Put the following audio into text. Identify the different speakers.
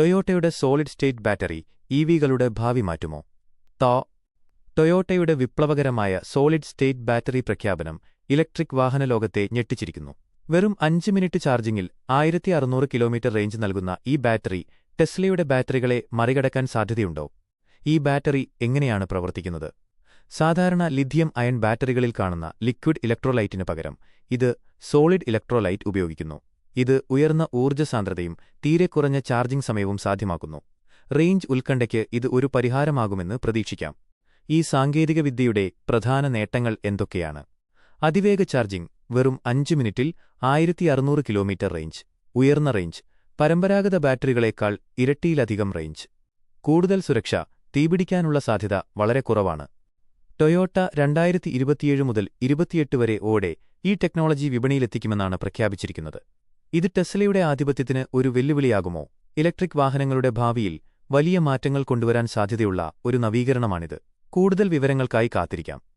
Speaker 1: ടൊയോട്ടയുടെ solid state battery ഇവികളുടെ ഭാവി മാറ്റുമോ? തോ. ടൊയോട്ടയുടെ വിപ്ലവകരമായ സോളിഡ് സ്റ്റേറ്റ് ബാറ്ററി പ്രഖ്യാപനം ഇലക്ട്രിക് വാഹന ലോകത്തെ ഞെട്ടിച്ചിരിക്കുന്നു. വെറും അഞ്ച് മിനിറ്റ് ചാർജിംഗിൽ ആയിരത്തി അറുന്നൂറ് കിലോമീറ്റർ റേഞ്ച് നൽകുന്ന ഈ ബാറ്ററി ടെസ്ലയുടെ ബാറ്ററികളെ മറികടക്കാൻ സാധ്യതയുണ്ടോ? ഈ ബാറ്ററി എങ്ങനെയാണ് പ്രവർത്തിക്കുന്നത്? സാധാരണ ലിഥിയം അയൺ ബാറ്ററികളിൽ കാണുന്ന ലിക്വിഡ് ഇലക്ട്രോലൈറ്റിന് പകരം ഇത് സോളിഡ് ഇലക്ട്രോലൈറ്റ് ഉപയോഗിക്കുന്നു. ഇത് ഉയർന്ന ഊർജസാന്ദ്രതയും തീരെ കുറഞ്ഞ ചാർജിംഗ് സമയവും സാധ്യമാക്കുന്നു. റേഞ്ച് ഉത്കണ്ഠയ്ക്ക് ഇത് ഒരു പരിഹാരമാകുമെന്ന് പ്രതീക്ഷിക്കാം. ഈ സാങ്കേതികവിദ്യയുടെ പ്രധാന നേട്ടങ്ങൾ എന്തൊക്കെയാണ്? അതിവേഗ ചാർജിംഗ് വെറും അഞ്ച് മിനിറ്റിൽ ആയിരത്തി അറുന്നൂറ് കിലോമീറ്റർ റേഞ്ച് ഉയർന്ന റേഞ്ച് പരമ്പരാഗത ബാറ്ററികളേക്കാൾ ഇരട്ടിയിലധികം റേഞ്ച്. കൂടുതൽ സുരക്ഷ തീപിടിക്കാനുള്ള സാധ്യത വളരെ കുറവാണ്. ടൊയോട്ട രണ്ടായിരത്തി ഇരുപത്തിയേഴ് മുതൽ ഇരുപത്തിയെട്ട് വരെ ഓടെ ഈ ടെക്നോളജി വിപണിയിലെത്തിക്കുമെന്നാണ് പ്രഖ്യാപിച്ചിരിക്കുന്നത്. ഇത് ടെസ്ലയുടെ ആധിപത്യത്തിന് ഒരു വെല്ലുവിളിയാകുമോ? ഇലക്ട്രിക് വാഹനങ്ങളുടെ ഭാവിയിൽ വലിയ മാറ്റങ്ങൾ കൊണ്ടുവരാൻ സാധ്യതയുള്ള ഒരു നവീകരണമാണിത്. കൂടുതൽ വിവരങ്ങൾക്കായി കാത്തിരിക്കാം.